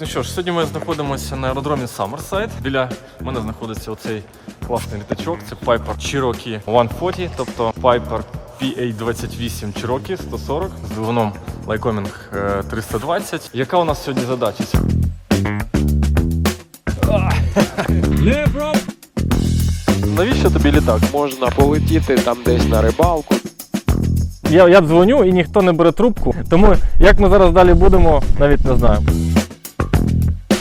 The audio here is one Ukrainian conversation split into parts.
Ну що ж, сьогодні ми знаходимося на аеродромі Summerside. Біля мене знаходиться оцей класний літачок. Це Piper Cherokee 140, тобто Piper PA-28 Cherokee 140 з двигуном Lycoming е, 320. Яка у нас сьогодні задача? Навіщо тобі літак? Можна полетіти там десь на рибалку. Я, я дзвоню і ніхто не бере трубку. Тому як ми зараз далі будемо, навіть не знаю.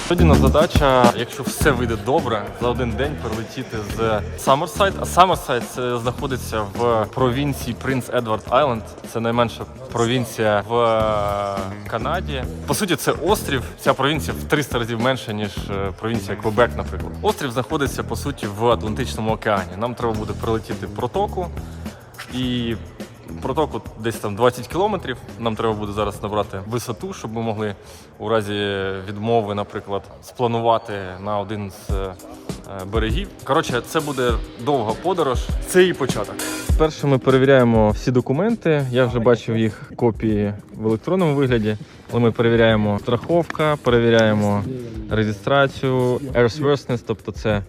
Сьогодні задача, якщо все вийде добре, за один день перелетіти з Summerside. А це знаходиться в провінції Принц Едвард Айленд. Це найменша провінція в е, Канаді. По суті, це острів. Ця провінція в 300 разів менша, ніж е, провінція Квебек, наприклад. Острів знаходиться по суті в Атлантичному океані. Нам треба буде прилетіти протоку і протоку десь там 20 кілометрів. Нам треба буде зараз набрати висоту, щоб ми могли у разі відмови, наприклад, спланувати на один з е, берегів. Коротше, це буде довга подорож. Це її початок. Перше ми перевіряємо всі документи. Я вже бачив їх копії в електронному вигляді. Але ми перевіряємо страховка, перевіряємо реєстрацію, airworthiness, тобто це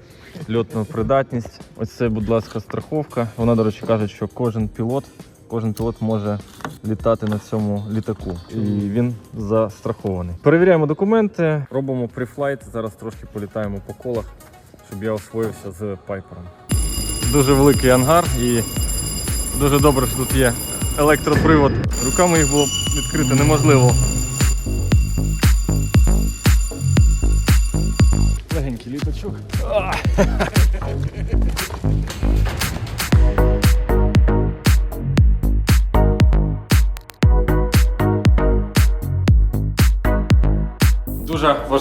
льотна придатність. Ось це, будь ласка, страховка. Вона, до речі, каже, що кожен пілот, кожен пілот може літати на цьому літаку, і він застрахований. Перевіряємо документи, робимо префлайт. Зараз трошки політаємо по колах, щоб я освоївся з пайпером. Дуже великий ангар і дуже добре, що тут є електропривод. Руками їх було відкрити неможливо. Легенький літачок.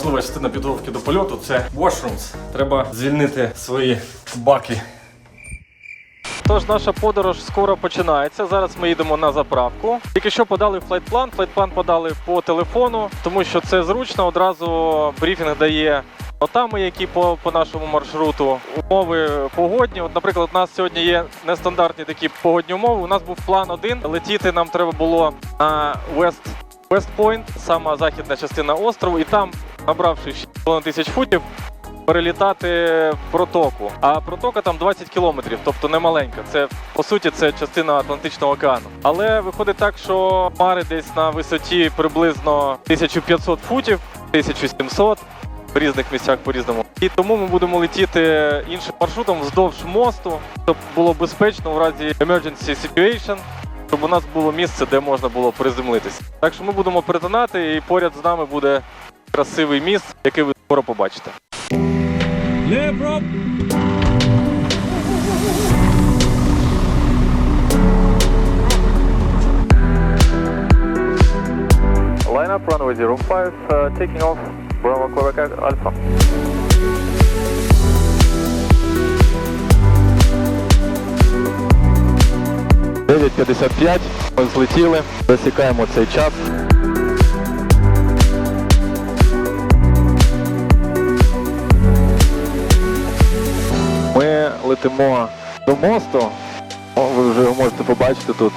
важлива частина підготовки до польоту це washrooms. Треба звільнити свої баки. Тож наша подорож скоро починається. Зараз ми їдемо на заправку. Тільки що подали флайтплан. Флайтплан подали по телефону, тому що це зручно. Одразу брифінг дає нотами, які по, по нашому маршруту. Умови погодні. От, наприклад, у нас сьогодні є нестандартні такі погодні умови. У нас був план один. Летіти нам треба було на West West сама західна частина острову, і там, набравши 6,5 тисяч футів, перелітати протоку. А протока там 20 кілометрів, тобто не маленька. Це по суті це частина Атлантичного океану. Але виходить так, що мари десь на висоті приблизно 1500 футів, 1700. В різних місцях по-різному. І тому ми будемо летіти іншим маршрутом вздовж мосту, щоб було безпечно у разі emergency situation, щоб у нас було місце, де можна було приземлитися. Так що ми будемо перетинати, і поряд з нами буде красивий міст, який ви скоро побачите. Line up runway 05, uh, taking off Bravo Quebec Alpha. «9.55», ми злетіли, засікаємо цей час. Ми летимо до мосту, О, ви вже його можете побачити тут.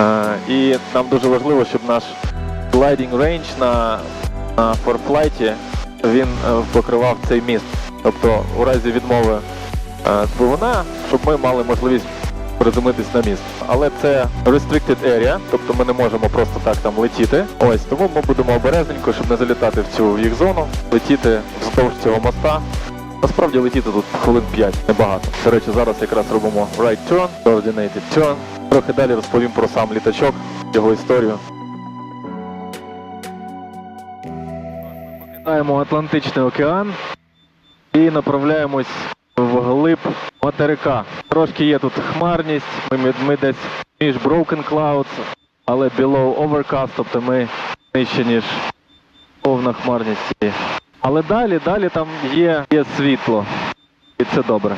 Е, І нам дуже важливо, щоб наш gliding range на, на форфлайті він е, покривав цей міст. Тобто у разі відмови е, двигуна, щоб ми мали можливість приземлитись на міст. Але це restricted area, тобто ми не можемо просто так там летіти. Ось тому ми будемо обережненько, щоб не залітати в цю їх зону, летіти вздовж цього моста. Насправді летіти тут хвилин 5, небагато. До речі, зараз якраз робимо right turn, coordinated turn. Трохи далі розповім про сам літачок, його історію. Покидаємо Атлантичний океан і направляємось вглиб материка. Трошки є тут хмарність, ми, ми десь між Broken Clouds, але below overcast, тобто ми нижче, ніж повна хмарність. Але далі, далі там є, є світло, і це добре.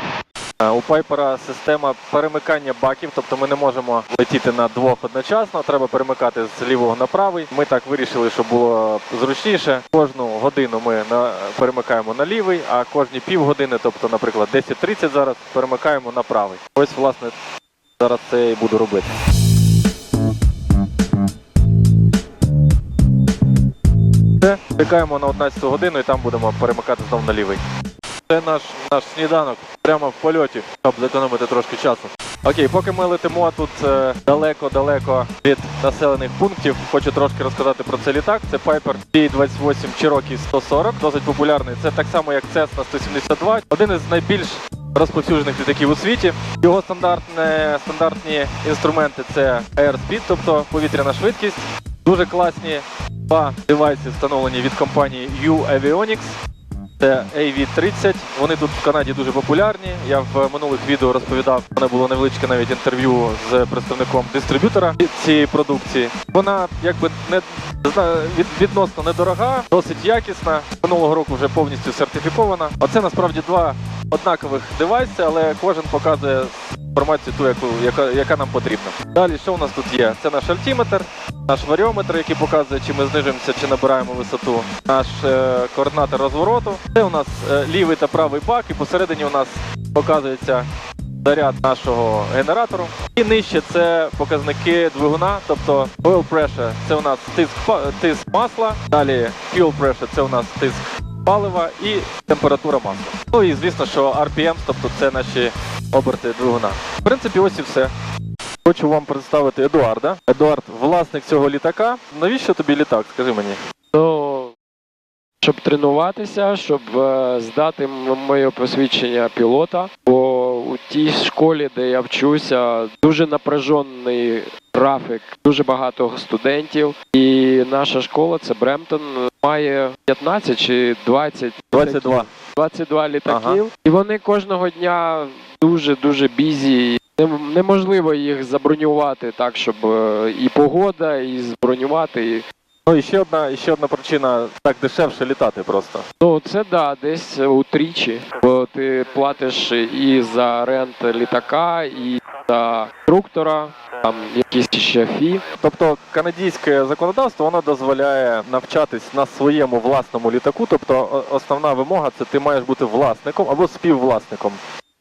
Е, У Пайпера система перемикання баків, тобто ми не можемо летіти на двох одночасно, треба перемикати з лівого на правий. Ми так вирішили, щоб було зручніше. Кожну годину ми перемикаємо на лівий, а кожні півгодини, тобто, наприклад, 10.30 зараз перемикаємо на правий. Ось, власне, зараз це і буду робити. Чекаємо на 11 годину і там будемо перемикати знову на лівий. Це наш, наш сніданок прямо в польоті, щоб зекономити трошки часу. Окей, поки ми летимо тут е, далеко-далеко від населених пунктів, хочу трошки розказати про цей літак. Це Piper P-28 Cherokee 140, досить популярний. Це так само як Cessna 172, один із найбільш розповсюджених літаків у світі. Його стандартне, стандартні інструменти це Airspeed, тобто повітряна швидкість. Дуже класні два девайси встановлені від компанії U-Avionics. Це AV-30. Вони тут в Канаді дуже популярні. Я в минулих відео розповідав, у мене було невеличке навіть інтерв'ю з представником дистриб'ютора цієї продукції. Вона якби не відносно недорога, досить якісна. Минулого року вже повністю сертифікована. Оце насправді два однакових девайси, але кожен показує інформацію ту, яку яка, яка нам потрібна. Далі, що у нас тут є? Це наш альтиметр, наш варіометр, який показує, чи ми знижуємося, чи набираємо висоту, наш е, координатор розвороту. Це у нас е, лівий та правий бак, і посередині у нас показується заряд нашого генератору. І нижче це показники двигуна, тобто oil pressure – це у нас тиск, тиск масла, далі fuel pressure – це у нас тиск палива і температура масла. Ну і звісно, що RPM, тобто це наші оберти двигуна. В принципі, ось і все. Хочу вам представити Едуарда. Едуард, власник цього літака. Навіщо тобі літак? Скажи мені. Ну, щоб тренуватися, щоб е, здати моє посвідчення пілота. Бо у тій школі, де я вчуся, дуже напряжений графік, дуже багато студентів. І наша школа, це Бремтон, має 15 чи 20 22. 22 літаків, Ага. і вони кожного дня дуже дуже бізі. Нем- Неможливо їх забронювати так, щоб е, і погода, і збронювати. І... Ну і ще одна, і ще одна причина так дешевше літати просто. Ну це да, десь утричі. Бо ти платиш і за рент літака, і за інструктора, там якісь ще фі. Тобто канадське законодавство воно дозволяє навчатись на своєму власному літаку. Тобто основна вимога це ти маєш бути власником або співвласником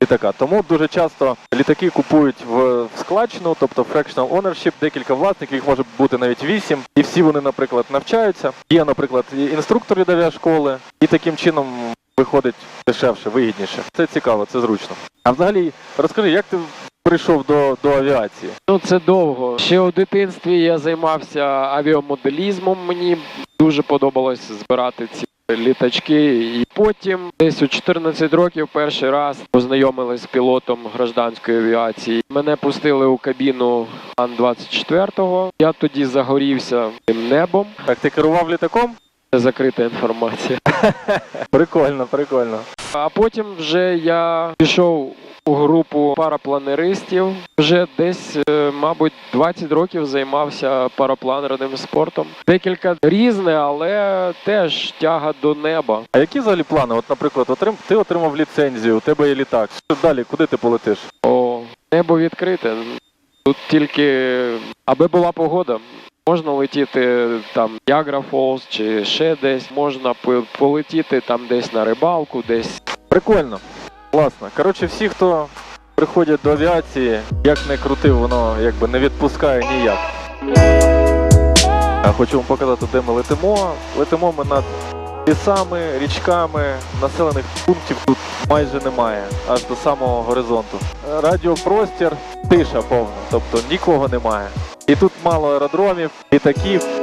літака. Тому дуже часто літаки купують в, складчину, тобто fractional ownership, декілька власників, їх може бути навіть вісім. І всі вони, наприклад, навчаються. Є, наприклад, інструктор від авіашколи, і таким чином виходить дешевше, вигідніше. Це цікаво, це зручно. А взагалі, розкажи, як ти прийшов до, до авіації? Ну це довго. Ще у дитинстві я займався авіамоделізмом. Мені дуже подобалось збирати ці літачки. І потім, десь у 14 років, перший раз познайомились з пілотом гражданської авіації. Мене пустили у кабіну Ан-24. Я тоді загорівся тим небом. Так, ти керував літаком? Це закрита інформація. Прикольно, прикольно. А потім вже я пішов у групу парапланеристів. Вже десь, е, мабуть, 20 років займався парапланерним спортом. Декілька різне, але теж тяга до неба. А які взагалі плани? От, наприклад, отрим... ти отримав ліцензію, у тебе є літак. Що далі? Куди ти полетиш? О, небо відкрите. Тут тільки аби була погода. Можна летіти там Ягра Фолз чи ще десь. Можна полетіти там десь на рибалку, десь Прикольно. Класно. Коротше, всі, хто приходять до авіації, як не крути, воно якби не відпускає ніяк. Я хочу вам показати, де ми летимо. Летимо ми над лісами, річками, населених пунктів тут майже немає, аж до самого горизонту. Радіопростір, тиша повна, тобто нікого немає. І тут мало аеродромів, літаків.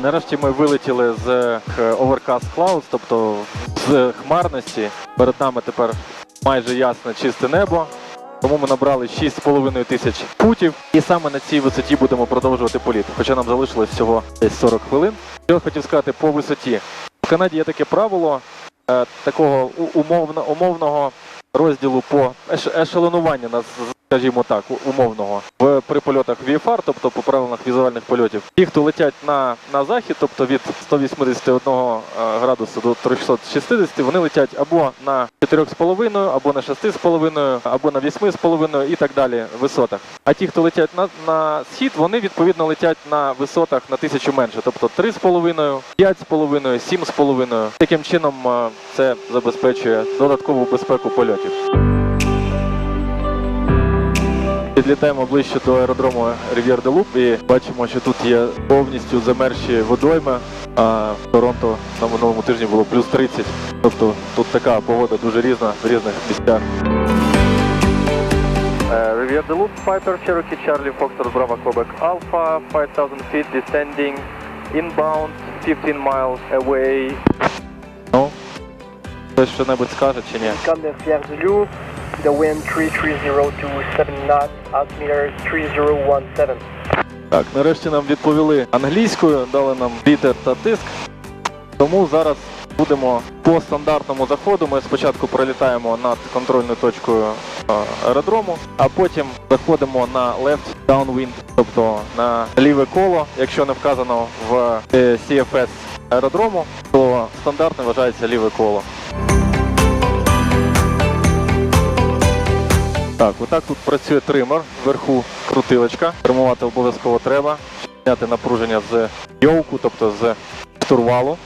Нарешті ми вилетіли з е, Overcast Clouds, тобто з хмарності. Перед нами тепер майже ясне чисте небо. Тому ми набрали 6,5 тисяч футів, і саме на цій висоті будемо продовжувати політ. Хоча нам залишилось всього десь 40 хвилин. Що хотів сказати по висоті. В Канаді є таке правило е, такого умовно, умовного розділу по еш- ешелонування скажімо так, умовного в при польотах VFR, тобто по правилах візуальних польотів. Ті, хто летять на, на захід, тобто від 181 е, градусу до 360, вони летять або на 4,5, або на 6,5, або на 8,5 і так далі висотах. А ті, хто летять на, на схід, вони відповідно летять на висотах на тисячу менше, тобто 3,5, 5,5, 7,5. Таким чином е, це забезпечує додаткову безпеку польотів. Підлітаємо ближче до аеродрому Рів'єр де Луп і бачимо, що тут є повністю замерзші водойми. А в Торонто на минулому тижні було плюс 30. Тобто тут така погода дуже різна в різних місцях. Riviera de Loop, Piper, Cherokee, Charlie, Foxtrot, Bravo, Quebec, Alpha, 5000 feet, descending, inbound, 15 miles away. Ну, хтось що-небудь скаже чи ні? Rivière de Loup, the wind 330 to 7 knots, altimeter 3017. Так, нарешті нам відповіли англійською, дали нам вітер та тиск. Тому зараз будемо по стандартному заходу. Ми спочатку пролітаємо над контрольною точкою е, аеродрому, а потім заходимо на left downwind, тобто на ліве коло. Якщо не вказано в е, CFS аеродрому, то стандартне вважається ліве коло. Так, отак тут працює тример, вверху крутилочка. Тримувати обов'язково треба. Зняти напруження з йовку, тобто з штурвалу.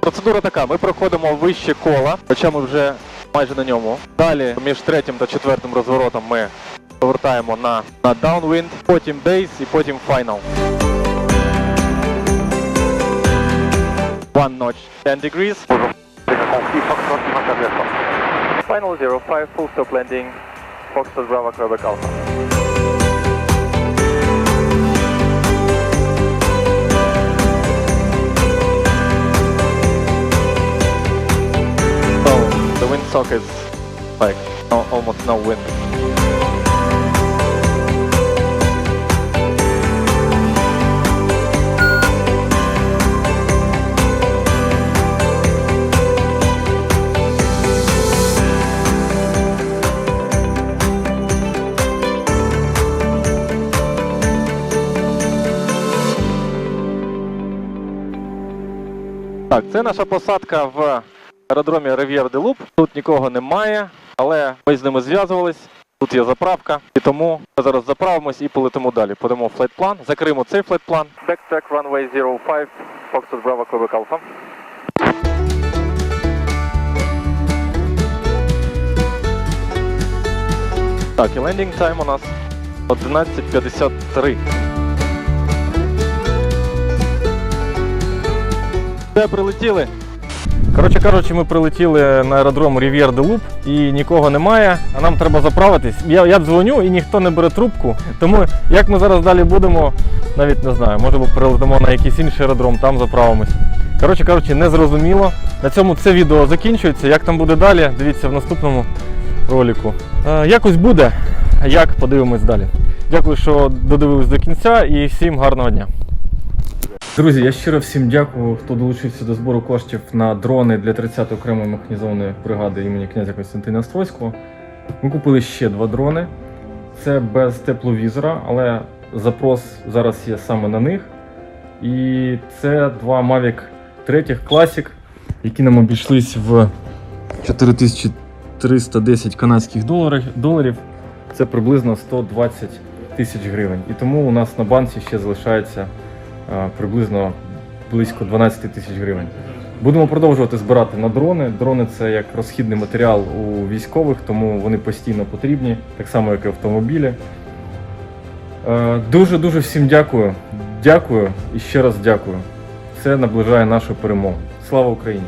Процедура така: ми проходимо вище кола, хоча ми вже майже на ньому. Далі між третім та четвертим розворотом ми повертаємо на, на downwind, потім base і потім final. One notch 10 degrees. Final 05, full stop landing, Foxtrot, Bravo, Quebec, Alpha. So the windsock is like almost no wind. Так, це наша посадка в аеродромі Rivière de Loup. Тут нікого немає, але ми з ними зв'язувались. Тут є заправка, і тому ми зараз заправимось і полетимо далі. Подамо флайт-план, закриємо цей флайт-план. Backtrack runway 05, Foxtrot, Bravo, Quebec, Alpha. Так, і лендінг тайм у нас 11.53. Все, прилетіли. Коротше кажучи, ми прилетіли на аеродром Rivière de Loup і нікого немає, а нам треба заправитись. Я, я дзвоню і ніхто не бере трубку. Тому як ми зараз далі будемо, навіть не знаю, може прилетимо на якийсь інший аеродром, там заправимось. Коротше кажучи, не зрозуміло. На цьому це відео закінчується. Як там буде далі, дивіться в наступному ролику. Е, якось буде. Як подивимось далі. Дякую, що додивились до кінця і всім гарного дня. Друзі, я щиро всім дякую, хто долучився до збору коштів на дрони для 30-ї окремої механізованої бригади імені князя Костянтина Острозького. Ми купили ще два дрони. Це без тепловізора, але запрос зараз є саме на них. І це два Mavic 3 Classic, які нам обійшлись в 4310 канадських доларів. Це приблизно 120 тисяч гривень. І тому у нас на банці ще залишається приблизно близько 12 тисяч гривень. Будемо продовжувати збирати на дрони. Дрони це як розхідний матеріал у військових, тому вони постійно потрібні, так само як і автомобілі. Е, Дуже дуже всім дякую. Дякую і ще раз дякую. Це наближає нашу перемогу. Слава Україні!